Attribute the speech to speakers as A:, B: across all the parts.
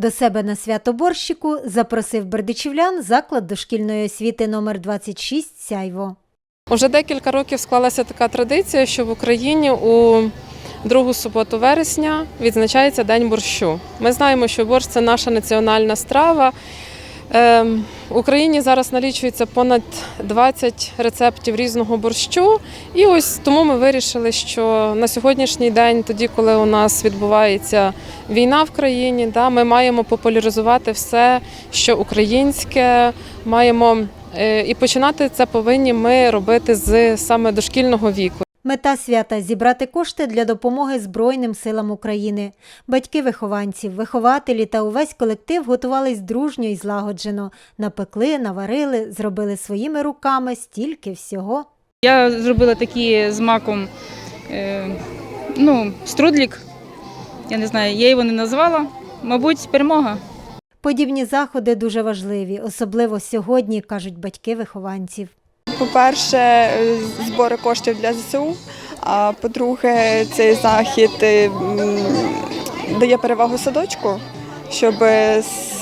A: До себе на свято борщику запросив бердичівлян заклад дошкільної освіти номер 26 Сяйво.
B: Уже декілька років склалася така традиція, що в Україні у другу суботу вересня відзначається День борщу. Ми знаємо, що борщ це наша національна страва. Ем, В Україні зараз налічується понад 20 рецептів різного борщу. І ось тому ми вирішили, що на сьогоднішній день, тоді, коли у нас відбувається війна в країні, да, ми маємо популяризувати все, що українське, маємо Е, І починати це повинні ми робити з саме дошкільного віку.
A: Мета свята зібрати кошти для допомоги Збройним силам України. Батьки вихованців, вихователі та увесь колектив готувались дружньо і злагоджено. Напекли, наварили, зробили своїми руками стільки всього.
C: Я зробила такі з маком е, ну, струдлік. Я не знаю, я його не назвала. Мабуть, перемога.
A: Подібні заходи дуже важливі, особливо сьогодні, кажуть батьки вихованців.
D: По-перше, збори коштів для ЗСУ. А по-друге, цей захід е, дає перевагу садочку, щоб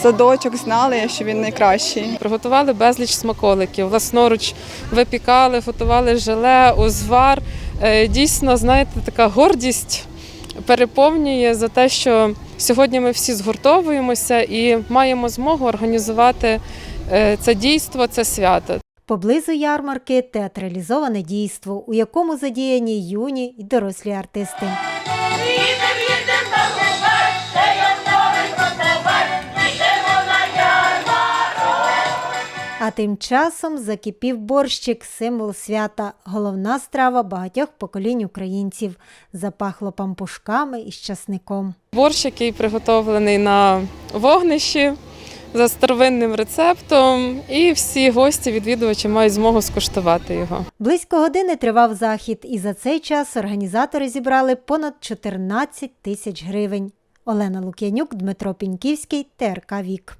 D: садочок знали, що він найкращий.
B: Приготували безліч смаколиків, власноруч випікали, готували желе, узвар. Е, Дійсно, знаєте, така гордість переповнює за те, що сьогодні ми всі згуртовуємося і маємо змогу організувати е, це дійство, це свято.
A: Поблизу ярмарки театралізоване дійство, у якому задіяні юні і дорослі артисти. А тим часом закипів борщик, символ свята, головна страва багатьох поколінь українців. Запахло пампушками і щасником.
B: Борщ, який приготовлений на вогнищі за старовинним рецептом, і всі гості, відвідувачі мають змогу скуштувати його.
A: Близько години тривав захід, і за цей час організатори зібрали понад 14 тисяч гривень. Олена Лук'янюк, Дмитро Піньківський, ТРК Вік.